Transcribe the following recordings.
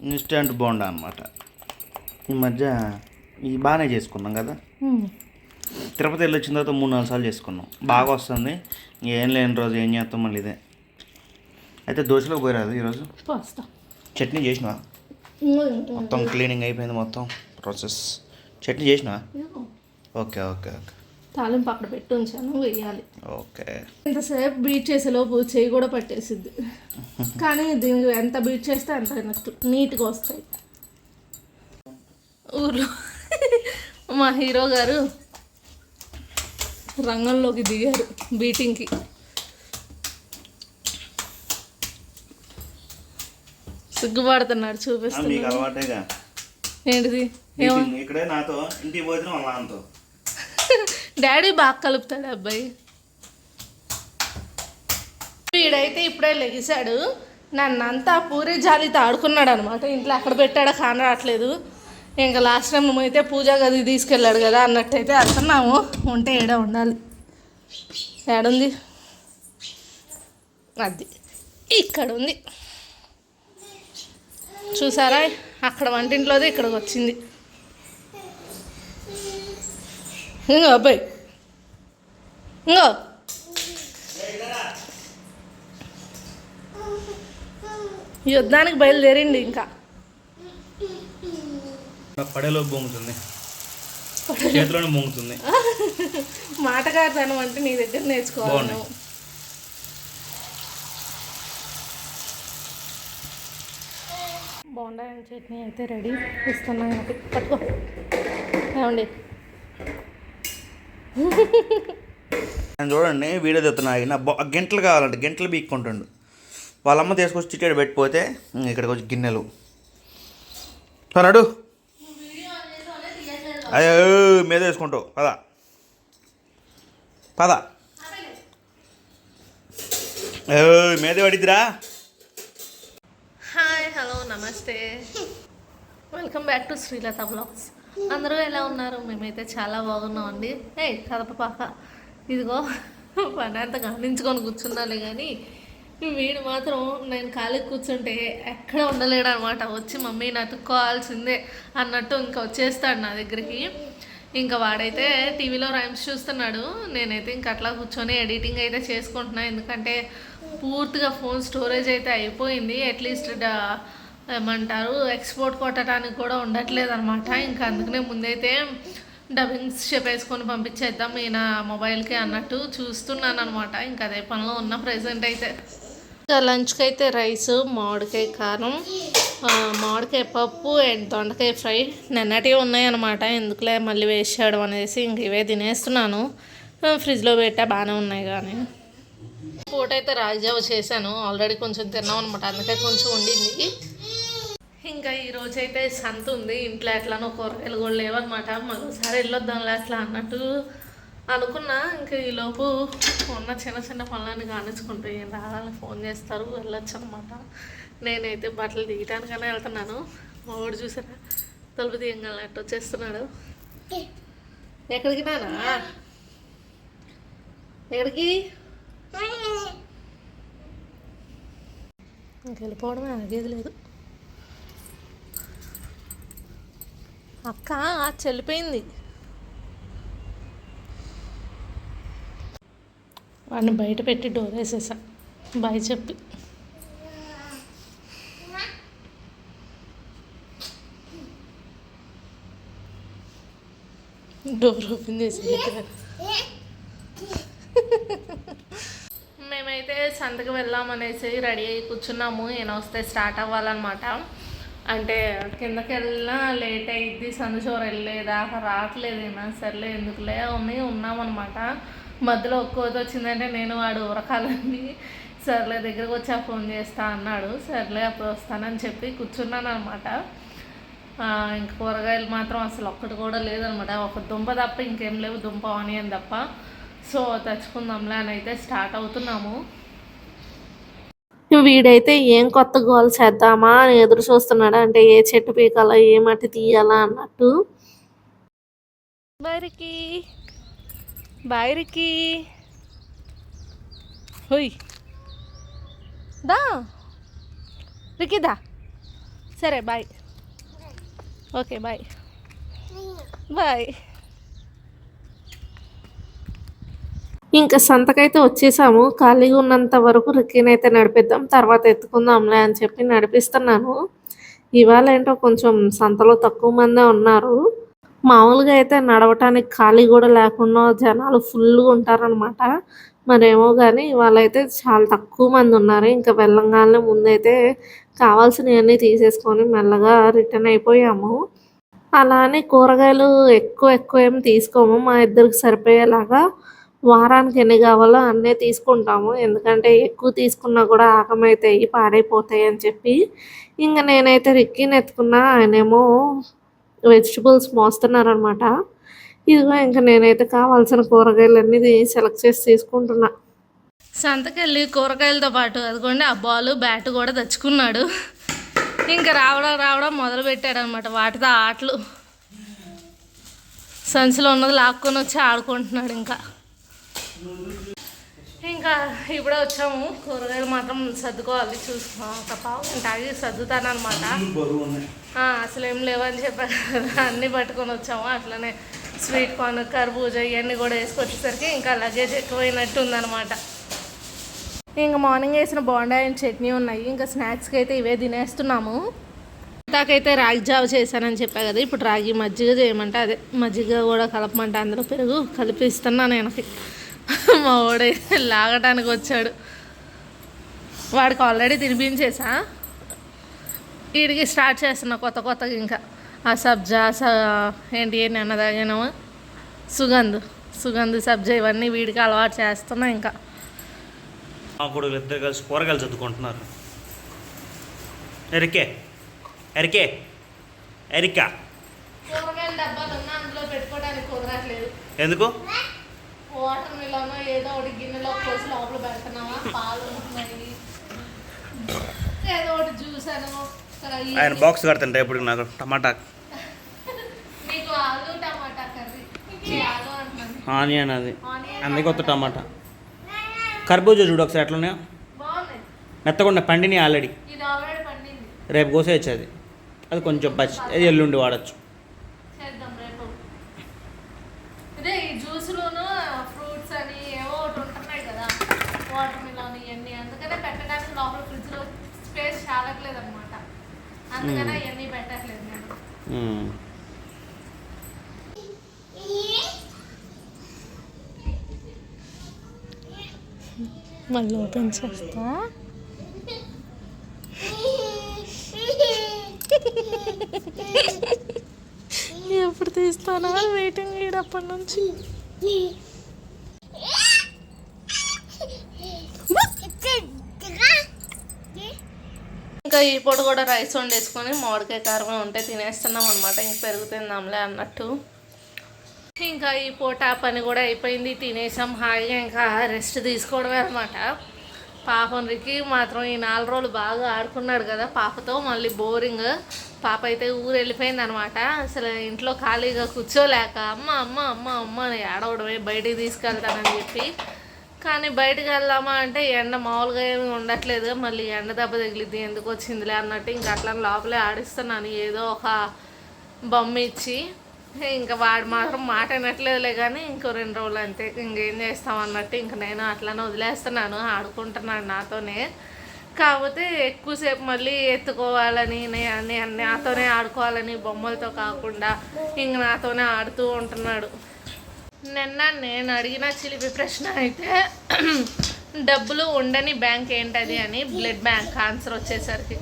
Instant bonda అనమాట ఈ మధ్య ఇది బాగానే చేసుకున్నాం కదా? తిరుపతి వెళ్ళి వచ్చిన తర్వాత మూడు నాలుగు సార్లు చేసుకున్నాం. బాగా వస్తుంది. ఏం లేని రోజు ఏం చేస్తాం మళ్ళీ ఇదే. అయితే దోశలోకి పోయిరాదు ఈరోజు? చట్నీ చేసినా మొత్తం క్లీనింగ్ అయిపోయింది మొత్తం ప్రాసెస్. చట్నీ చేసినా ఓకే ఓకే ఓకే. తాలింపు అక్కడ పెట్టి ఉంచాను వేయాలి. ఓకే. ఇంతసేపు బీట్ చేసేలోపు చెయ్యి కూడా పట్టేసిద్ది కానీ దీనికి ఎంత బీట్ చేస్తే అంత నీట్గా వస్తాయి. ఊర్లో మా హీరో గారు రంగంలోకి దిగారు బీటింగ్కి. సిగ్గుపడుతున్నాడు అలవాటేగా. ఏంటిది? ఇక్కడే నాతో ఇంటికి పోయిన వాళ్ళ నాన్నతో. డాడీ బాగా కలుపుతాడు అబ్బాయి. వీడైతే ఇప్పుడే లెగిసాడు. నన్నంతా పూరి జాలితో ఆడుకున్నాడు అనమాట ఇంట్లో అక్కడ పెట్టాడో కాన రావట్లేదు. ఇంకా లాస్ట్ టైం అయితే పూజా గది తీసుకెళ్ళాడు కదా అన్నట్టయితే అడుగుతున్నాము ఉంటే ఏడ ఉండాలి. ఏడుంది? అది. ఇక్కడ ఉంది చూసారా? అక్కడ వంటింట్లోది ఇక్కడికి వచ్చింది ఇంకో అబ్బాయి ఇంకో యుద్ధానికి బయలుదేరిండి ఇంకా పడేలో బొంగుతుంది చేతిలోనే బొంగుతుంది మాటగాడతాను అంటే నీ దగ్గర నేర్చుకోవాలి అండ్ చట్నీ అయితే రెడీ ఇస్తున్నాను పట్టుకో ఏమండి నేను చూడండి వీడియో చెప్తున్నా నా బొ- గంటలు కావాలంటే గంటలు బీక్కుంటుండు. వాళ్ళమ్మ తీసుకొచ్చి చిట్టేడు పెట్టిపోతే ఇంక ఇక్కడికి వచ్చి గిన్నెలు. నడు. అయ్యో మీద వేసుకుంటావు పద. పద. మీద పడిద్దిరా. హాయ్ హలో నమస్తే. Welcome back to Srilatha blogs అందరూ ఎలా ఉన్నారు? మేమైతే చాలా బాగున్నాం అండి ఏ కదపపాక ఇదిగో పని అంతా గమనించుకొని కూర్చున్నాలే కానీ వీడు మాత్రం నేను ఖాళీ కూర్చుంటే ఎక్కడ ఉండలేడు అనమాట వచ్చి మమ్మీ నతుక్కోవాల్సిందే అన్నట్టు ఇంకా వచ్చేస్తాడు నా దగ్గరికి. ఇంకా వాడైతే టీవీలో రైమ్స్ చూస్తున్నాడు. నేనైతే ఇంకా అట్లా కూర్చొని ఎడిటింగ్ అయితే చేసుకుంటున్నాను ఎందుకంటే పూర్తిగా ఫోన్ స్టోరేజ్ అయితే అయిపోయింది. అట్లీస్ట్ ఏమంటారు ఎక్స్పోర్ట్ కొట్టడానికి కూడా ఉండట్లేదు అనమాట ఇంకా అందుకనే ముందైతే డబ్బింగ్స్ చెప్పేసుకొని పంపించేద్దాం ఈయన మొబైల్కి అన్నట్టు చూస్తున్నాను అనమాట ఇంకా అదే పనిలో ఉన్న ప్రెసెంట్ అయితే. ఇంకా లంచ్కి అయితే రైస్ మామిడికాయ కారం మామిడికాయ పప్పు అండ్ దొండకాయ ఫ్రై నిన్నటివి ఉన్నాయన్నమాట. ఎందుకులే మళ్ళీ వేసాడు అనేసి ఇంక ఇవే తినేస్తున్నాను. ఫ్రిడ్జ్లో పెట్టా బాగానే ఉన్నాయి కానీ పూట అయితే రాజావ చేశాను. ఆల్రెడీ కొంచెం తిన్నాం అనమాట అందుకే కొంచెం ఉండింది. ఇంకా ఈరోజు అయితే సంత ఉంది. ఇంట్లో ఎట్లానో కూరగాయలు కూడా లేవన్నమాట. మరోసారి వెళ్ళొద్దాంలే అట్లా అన్నట్టు అనుకున్నా. ఇంకా ఈలోపు ఉన్న చిన్న చిన్న పనులన్నీ కానించుకుంటూ ఏం రావాలని ఫోన్ చేస్తారు. వెళ్ళొచ్చు అనమాట నేనైతే బట్టలు దిగటానికనే వెళ్తున్నాను. మా వాడు చూసారా? తలుపు తీయగలనట్టు వచ్చేస్తున్నాడు. ఎక్కడికి నానా? ఎక్కడికి? ఇంక వెళ్ళిపోవడమే అనేది లేదు. అక్క చెల్లిపోయింది వాడిని బయట పెట్టి డోర్ వేసేసా. బాయ్ చెప్పి. డోర్ ఓపెన్ చేసి మేమైతే సంతకు వెళ్దామనేసి రెడీ అయ్యి కూర్చున్నాము. ఈయన వస్తే స్టార్ట్ అవ్వాలన్నమాట. అంటే కిందకి వెళ్ళినా లేట్ అయ్యిద్ది సందుచోర వెళ్ళేదాకా రావట్లేదు ఈయన సర్లే ఎందుకులే ఉన్నాయి ఉన్నామన్నమాట. మధ్యలో ఒక్కోది వచ్చిందంటే నేను వాడు ఉరకాలని సర్లే దగ్గరకు ఆ ఫోన్ చేస్తా అన్నాడు. సర్లే అప్పుడు వస్తానని చెప్పి కూర్చున్నాను అనమాట ఇంక కూరగాయలు మాత్రం అసలు ఒక్కటి కూడా లేదనమాట ఒక దుంప తప్ప ఇంకేం లేవు దుంప ఆనియన్ తప్ప. సో తెచ్చుకుందాంలే అని అయితే స్టార్ట్ అవుతున్నాము. వీడైతే ఏం కొత్త గోల్ చేద్దామా అని ఎదురు చూస్తున్నాడు? అంటే ఏ చెట్టు పీకాలా ఏ మట్టి తీయాలా అన్నట్టు. బైరికి బైరికి హుయ్. దా. రికిదా సరే బాయ్. Okay bye. బాయ్. ఇంకా సంతకైతే వచ్చేసాము. ఖాళీగా ఉన్నంత వరకు రిక్కీనైతే నడిపిద్దాం తర్వాత ఎత్తుకుందాంలే అని చెప్పి నడిపిస్తున్నాను. ఇవాళ ఏంటో కొంచెం సంతలో తక్కువ మందే ఉన్నారు. మామూలుగా అయితే నడవటానికి ఖాళీ కూడా లేకుండా జనాలు ఫుల్గా ఉంటారనమాట మరేమో కానీ వాళ్ళైతే చాలా తక్కువ మంది ఉన్నారు. ఇంకా వెళ్ళంగానే ముందైతే కావాల్సినవన్నీ తీసేసుకొని మెల్లగా రిటర్న్ అయిపోయాము. అలానే కూరగాయలు ఎక్కువ ఎక్కువ ఏం తీసుకోము. మా ఇద్దరికి సరిపోయేలాగా వారానికి ఎన్ని కావాలో అన్నీ తీసుకుంటాము. ఎందుకంటే ఎక్కువ తీసుకున్నా కూడా ఆకమైతాయి పాడైపోతాయి అని చెప్పి. ఇంకా నేనైతే రిక్కీని ఎత్తుకున్నా ఆయనేమో వెజిటబుల్స్ మోస్తున్నారనమాట ఇదిగో ఇంకా నేనైతే కావాల్సిన కూరగాయలన్నీ సెలెక్ట్ చేసి తీసుకుంటున్నా. సంతకెళ్ళి కూరగాయలతో పాటు అదిగోండి ఆ బాల్ బ్యాట్ కూడా తెచ్చుకున్నాడు. ఇంకా రావడం రావడం మొదలు పెట్టాడు అనమాట వాటితో ఆటలు. సంచిలో ఉన్నది లాక్కొని వచ్చి ఆడుకుంటున్నాడు ఇంకా. ఇంకా ఇప్పుడే వచ్చాము. కూరగాయలు మాత్రం సర్దుకోవాలి చూసుకో ఒక పావు గంట ఆగి సర్దుతాను అనమాట అసలు ఏం లేవని చెప్పాను కదా అన్నీ పట్టుకొని వచ్చాము. అట్లనే స్వీట్ కార్న్ కర్బూజ ఇవన్నీ కూడా వేసుకొచ్చేసరికి ఇంకా లగేజ్ ఎక్కువైనట్టు ఉందన్నమాట. ఇంకా మార్నింగ్ వేసిన బోండా అండ్ చట్నీ ఉన్నాయి. ఇంకా స్నాక్స్కి అయితే ఇవే తినేస్తున్నాము. ఇందాకైతే రాగి జావ చేశానని చెప్పా కదా ఇప్పుడు రాగి మజ్జిగ చేయమంటే అదే. మజ్జిగ కూడా కలపమంటే అందులో పెరుగు కలిపిస్తున్నాను వెనక్కి మా వాడే లాగటానికి వచ్చాడు. వాడికి ఆల్రెడీ తినిపించేసా. వీడికి స్టార్ట్ చేస్తున్నా కొత్త కొత్తగా ఇంకా. ఆ సబ్జా ఏంటి అన్న తాగినాము సుగంధ్ సుగంధ్ సబ్జా ఇవన్నీ వీడికి అలవాటు చేస్తున్నా ఇంకా. మా కొడుకులు ఇద్దరు కలిసి కూరగాయలు చదువుకుంటున్నారు. ఎరికే ఎరికే ఎరికా. కూరగాయల డబ్బాలు ఉన్నా అందులో పెట్టుకోవడానికి కుదరట్లేదు. ఎందుకు? వాటర్ మిలన్ ఏదో ఒకటి గిన్నెలో పోసి లోపల పాలు ఉంటున్నాయి. ఏదో ఒకటి జ్యూస్ అనో ఆయన బాక్స్ కడుతుంటే ఇప్పుడు నాకు టమాటా. ఆలు టమాటా కర్రీ. ఆనియన్ అది. అందుకే కొత్త టమాటా. కర్బూజా చూడు ఒకసారి ఎట్లున్నాయో. మెత్తకుండా పండిని ఆల్రెడీ రేపు కోసేయచ్చు అది. అది కొంచెం పచ్చి అది ఎల్లుండి వాడచ్చు చేద్దాం రేపు ఇదే ఈ జ్యూస్లోను ఫ్రూట్స్ అని ఏవో ఒకటి ఉంటున్నాయి కదా వాటర్ మిలాన్ ఇవన్నీ అందుకనే పెట్టడానికి లోపల ఫ్రిడ్జ్లో స్పేస్ చాలట్లేదు అనమాట అందుకనే ఇవన్నీ పెట్టట్లేదు నేను. మళ్ళీ ఓపెన్ చేస్తా. ఎప్పుడు తీస్తానా వెయిటింగ్ ఈడప్పటి నుంచి ఇంకా ఈ పొడి కూడా రైస్ వండేసుకొని మామిడికాయ కారం ఉంటే తినేస్తున్నాం అనమాట ఇంక పెరుగుతుందాంలే అన్నట్టు. ఇంకా ఈ పూట పని కూడా అయిపోయింది. తినేసాం హాయిగా ఇంకా రెస్ట్ తీసుకోవడమే అనమాట పాపనికి మాత్రం ఈ నాలుగు రోజులు బాగా ఆడుకున్నాడు కదా పాపతో మళ్ళీ బోరింగ్. పాప అయితే ఊరు వెళ్ళిపోయింది అనమాట అసలు ఇంట్లో ఖాళీగా కూర్చోలేక అమ్మ అమ్మ అమ్మ అమ్మ అని ఏడవడమే బయటికి తీసుకెళ్తానని చెప్పి కానీ బయటకు వెళ్దామా అంటే ఎండ మామూలుగా ఏమి ఉండట్లేదు. మళ్ళీ ఎండ దెబ్బ తగిలిద్ది ఎందుకు వచ్చిందిలే అన్నట్టు ఇంకా అట్లా లోపలే ఆడిస్తున్నాను. ఏదో ఒక బొమ్మ ఇచ్చి ఇంకా వాడు మాత్రం మాట వినట్లేదులే కానీ ఇంకో రెండు రోజులు అంతే. ఇంకేం చేస్తాం అన్నట్టు ఇంక నేను అట్లానే వదిలేస్తున్నాను ఆడుకుంటున్నాను నాతోనే. కాకపోతే ఎక్కువసేపు మళ్ళీ ఎత్తుకోవాలని నేను నాతోనే ఆడుకోవాలని బొమ్మలతో కాకుండా ఇంక నాతోనే ఆడుతూ ఉంటున్నాడు. నిన్న నేను అడిగిన చిలిపి ప్రశ్న అయితే డబ్బులు ఉండని బ్యాంక్ ఏంటది అని బ్లడ్ బ్యాంక్ ఆన్సర్ వచ్చేసరికి.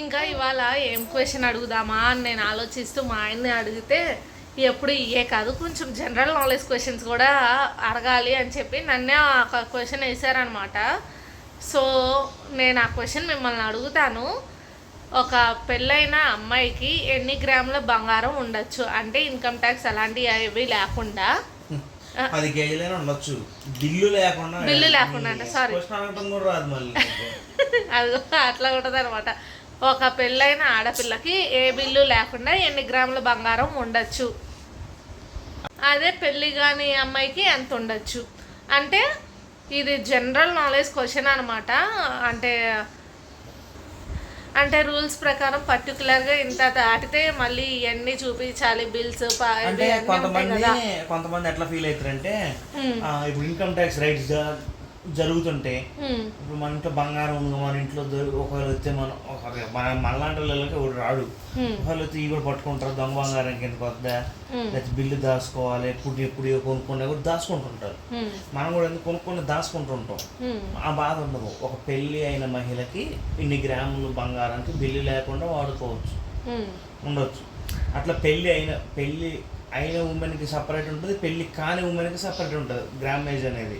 ఇంకా ఇవాళ ఏం క్వశ్చన్ అడుగుదామా అని నేను ఆలోచిస్తూ మా ఆయన్ని అడిగితే ఎప్పుడు ఇయే కాదు కొంచెం జనరల్ నాలెడ్జ్ క్వశ్చన్స్ కూడా అడగాలి అని చెప్పి నన్నే ఒక క్వశ్చన్ వేశారనమాట సో నేను ఆ క్వశ్చన్ మిమ్మల్ని అడుగుతాను. ఒక పెళ్ళైన అమ్మాయికి ఎన్ని గ్రాముల బంగారం ఉండొచ్చు? అంటే ఇన్కమ్ ట్యాక్స్ అలాంటివి అవి లేకుండా. పది కేజీలైనా ఉండొచ్చు. బిల్లు లేకుండా బిల్లు లేకుండా అంటే సారీ రాదు మళ్ళీ అది అట్లా ఉంటుంది అనమాట ఒక పెళ్ళైన ఆడపిల్లకి ఏ బిల్లు లేకుండా ఎన్ని గ్రాముల బంగారం ఉండొచ్చు? అదే పెళ్ళి కాని అమ్మాయికి ఎంత ఉండొచ్చు? అంటే ఇది జనరల్ నాలెడ్జ్ క్వశ్చన్ అనమాట అంటే అంటే రూల్స్ ప్రకారం పర్టికులర్గా ఇంత దాటితే మళ్ళీ ఇవన్నీ చూపించాలి బిల్స్ అంటే కొంతమంది కొంతమంది ఎట్లా ఫీల్ అవుతారంటే ఇప్పుడు ఇన్కమ్ ట్యాక్స్ రైట్స్ జరుగుతుంటే ఇప్పుడు మన ఇంట్లో బంగారం ఉంది మన ఇంట్లో ఒకవేళ వస్తే మనం ఒక మన మనలాంటి వాళ్ళకి ఒకడు రాడు. ఒకవేళ వచ్చి ఇవి కూడా పట్టుకుంటారు దొంగ బంగారం కిందకి వద్దా? లేకపోతే బిల్లు దాచుకోవాలి ఎప్పుడు ఎప్పుడు కొనుక్కునే కూడా దాచుకుంటుంటారు. మనం కూడా ఎందుకు కొనుక్కొని దాచుకుంటుంటాం? ఆ బాధ ఉండదు. ఒక పెళ్ళి అయిన మహిళకి ఇన్ని గ్రాములు బంగారానికి బిల్లు లేకుండా వాడుకోవచ్చు. ఉండొచ్చు. అట్లా పెళ్ళి అయిన పెళ్ళి అయిన ఉమెన్కి సపరేట్ ఉంటుంది పెళ్ళి కాని ఉమెన్కి సపరేట్ ఉంటుంది గ్రామేజ్ అనేది.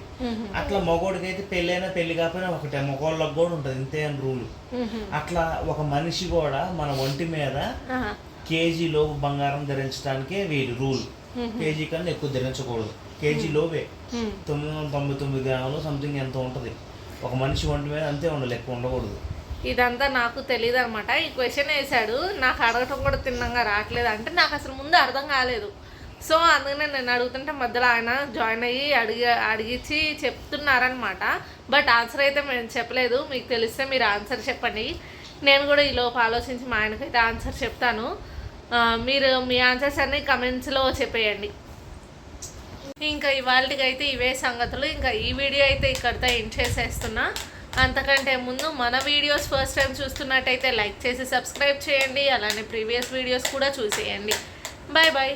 అట్లా మగోడికి అయితే పెళ్ళి అయినా పెళ్ళి కాకపోయినా ఒకటే మగోళ్ళకి కూడా ఉంటుంది ఇంతే అని రూల్ అట్లా ఒక మనిషి కూడా మన ఒంటి మీద కేజీ లోపు బంగారం ధరించడానికే వీలు రూల్ కేజీ కన్నా ఎక్కువ ధరించకూడదు. కేజీ లోపే. తొమ్మిది వందల తొంభై తొమ్మిది గ్రాములు సంథింగ్ ఎంత ఉంటుంది. ఒక మనిషి ఒంటి మీద అంతే ఉండాలి ఎక్కువ ఉండకూడదు. ఇదంతా నాకు తెలియదు అనమాట ఈ క్వశ్చన్ వేశాడు నాకు అడగటం కూడా తిన్నంగా రావట్లేదు. అంటే నాకు అసలు ముందు అర్థం కాలేదు. సో అందుకనే నేను అడుగుతుంటే మధ్యలో ఆయన జాయిన్ అయ్యి అడిగి అడిగించి చెప్తున్నారనమాట బట్ ఆన్సర్ అయితే మేము చెప్పలేదు. మీకు తెలిస్తే మీరు ఆన్సర్ చెప్పండి. నేను కూడా ఈ లోపు ఆలోచించి మా ఆయనకైతే ఆన్సర్ చెప్తాను. మీరు మీ ఆన్సర్స్ అన్ని కమెంట్స్లో చెప్పేయండి. ఇంకా ఇవాళకి అయితే ఇవే సంగతులు. ఇంకా ఈ వీడియో అయితే ఇక్కడితో ఎండ్ చేసేస్తున్నా. అంతకంటే ముందు మన వీడియోస్ ఫస్ట్ టైం చూస్తున్నట్టయితే లైక్ చేసి సబ్స్క్రైబ్ చేయండి. అలానే ప్రీవియస్ వీడియోస్ కూడా చూసేయండి. Bye bye